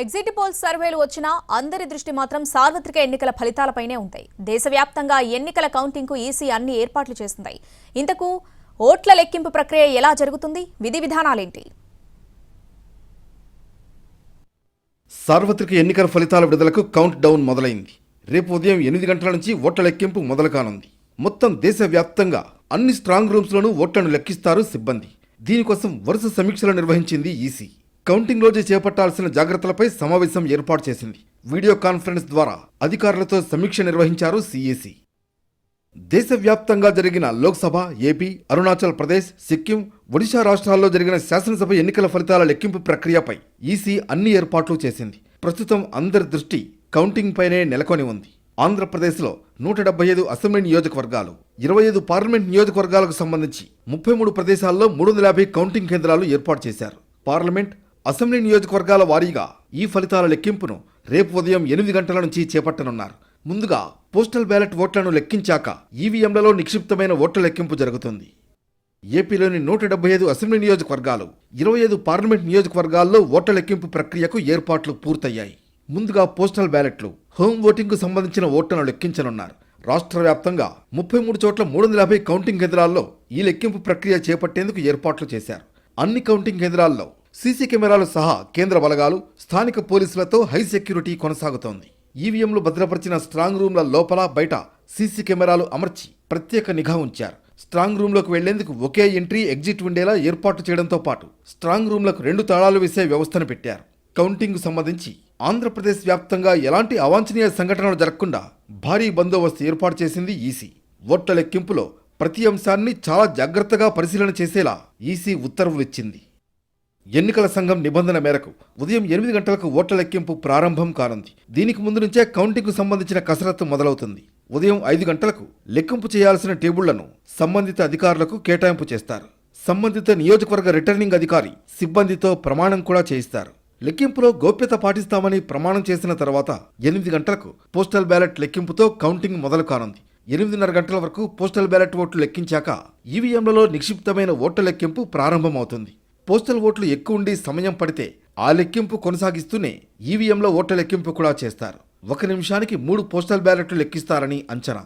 Exit polls సర్వేలు వచ్చినా అందరి దృష్టి మాత్రం సార్వత్రిక ఎన్నికల ఫలితాలపైనే ఉంటాయి. దేశవ్యాప్తంగా ఎన్నికల కౌంటింగ్కు ఈసీ అన్ని ఏర్పాట్లు చేస్తుంది ఇంతకు ఓట్ల లెక్కింపు ప్రక్రియ ఎలా జరుగుతుంది? విధి విధానాలేంటి? సార్వత్రిక ఎన్నికల ఫలితాల విడుదలకు కౌంట్ డౌన్ మొదలైంది. రేపు ఉదయం ఎనిమిది గంటల నుంచి ఓట్ల లెక్కింపు మొదలు కానుంది మొత్తం దేశవ్యాప్తంగా అన్ని స్ట్రాంగ్ రూమ్స్లోనూ ఓట్లను లెక్కిస్తారు సిబ్బంది. దీనికోసం వరుస సమీక్షలు నిర్వహించింది ఈసీ. కౌంటింగ్ రోజు చేపట్టాల్సిన జాగ్రత్తలపై సమావేశం ఏర్పాటు చేసింది. వీడియో కాన్ఫరెన్స్ ద్వారా అధికారులతో సమీక్ష నిర్వహించారు సిఈసి దేశవ్యాప్తంగా జరిగిన లోక్సభ ఏపీ అరుణాచల్ ప్రదేశ్ సిక్కిం ఒడిశా రాష్ట్రాల్లో జరిగిన శాసనసభ ఎన్నికల ఫలితాల లెక్కింపు ప్రక్రియపై ఈసీ అన్ని ఏర్పాట్లు చేసింది. ప్రస్తుతం అందరి దృష్టి కౌంటింగ్ పైనే నెలకొని ఉంది. ఆంధ్రప్రదేశ్లో నూట డెబ్బై ఐదు అసెంబ్లీ నియోజకవర్గాలు ఇరవై ఐదు పార్లమెంట్ నియోజకవర్గాలకు సంబంధించి ముప్పై మూడు ప్రదేశాల్లో మూడు వందల యాభై కౌంటింగ్ కేంద్రాలు ఏర్పాటు చేశారు. పార్లమెంట్ అసెంబ్లీ నియోజకవర్గాల వారీగా ఈ ఫలితాల లెక్కింపును రేపు ఉదయం ఎనిమిది గంటల నుంచి చేపట్టనున్నారు. ముందుగా పోస్టల్ బ్యాలెట్ ఓట్లను లెక్కించాక ఈవీఎంలలో నిక్షిప్తమైన ఓట్ల లెక్కింపు జరుగుతుంది. ఏపీలోని నూట డెబ్బై ఐదు అసెంబ్లీ నియోజకవర్గాలు ఇరవై ఐదు పార్లమెంట్ నియోజకవర్గాల్లో ఓట్ల లెక్కింపు ప్రక్రియకు ఏర్పాట్లు పూర్తయ్యాయి. ముందుగా పోస్టల్ బ్యాలెట్లు హోమ్ ఓటింగ్కు సంబంధించిన ఓట్లను లెక్కించనున్నారు. రాష్ట్ర వ్యాప్తంగా ముప్పై మూడు చోట్ల మూడు వందల యాభై కౌంటింగ్ కేంద్రాల్లో ఈ లెక్కింపు ప్రక్రియ చేపట్టేందుకు ఏర్పాట్లు చేశారు. అన్ని కౌంటింగ్ కేంద్రాల్లో సీసీ కెమెరాలు సహా కేంద్ర బలగాలు స్థానిక పోలీసులతో హై సెక్యూరిటీ కొనసాగుతోంది. ఈవీఎంలు భద్రపరిచిన స్ట్రాంగ్ రూమ్ల లోపల బయట సీసీ కెమెరాలు అమర్చి ప్రత్యేక నిఘా ఉంచారు. స్ట్రాంగ్ రూమ్లోకి వెళ్ళేందుకు ఒకే ఎంట్రీ ఎగ్జిట్ ఉండేలా ఏర్పాటు చేయడంతో పాటు స్ట్రాంగ్ రూమ్లకు రెండు తాళాలు వేసే వ్యవస్థను పెట్టారు. కౌంటింగ్ సంబంధించి ఆంధ్రప్రదేశ్ వ్యాప్తంగా ఎలాంటి అవాంఛనీయ సంఘటనలు జరగకుండా భారీ బందోబస్తు ఏర్పాటు చేసింది ఈసీ. ఓట్ల లెక్కింపులో ప్రతి అంశాన్ని చాలా జాగ్రత్తగా పరిశీలన చేసేలా ఈసీ ఉత్తర్వులు ఇచ్చింది. ఎన్నికల సంఘం నిబంధన మేరకు ఉదయం ఎనిమిది గంటలకు ఓట్ల లెక్కింపు ప్రారంభం కానుంది. దీనికి ముందు నుంచే కౌంటింగ్కు సంబంధించిన కసరత్తు మొదలవుతుంది. ఉదయం ఐదు గంటలకు లెక్కింపు చేయాల్సిన టేబుళ్ళను సంబంధిత అధికారులకు కేటాయింపు చేస్తారు. సంబంధిత నియోజకవర్గ రిటర్నింగ్ అధికారి సిబ్బందితో ప్రమాణం కూడా చేయిస్తారు. లెక్కింపులో గోప్యత పాటిస్తామని ప్రమాణం చేసిన తర్వాత ఎనిమిది గంటలకు పోస్టల్ బ్యాలెట్ లెక్కింపుతో కౌంటింగ్ మొదలు కానుంది. ఎనిమిదిన్నర గంటల వరకు పోస్టల్ బ్యాలెట్ ఓట్లు లెక్కించాక ఈవీఎంలలో నిక్షిప్తమైన ఓట్ల లెక్కింపు ప్రారంభమవుతుంది. పోస్టల్ ఓట్లు ఎక్కువ ఉండి సమయం పడితే ఆ లెక్కింపు కొనసాగిస్తూనే ఈవీఎంలో ఓట్ల లెక్కింపు కూడా చేస్తారు. ఒక నిమిషానికి మూడు పోస్టల్ బ్యాలెట్లు లెక్కిస్తారని అంచనా.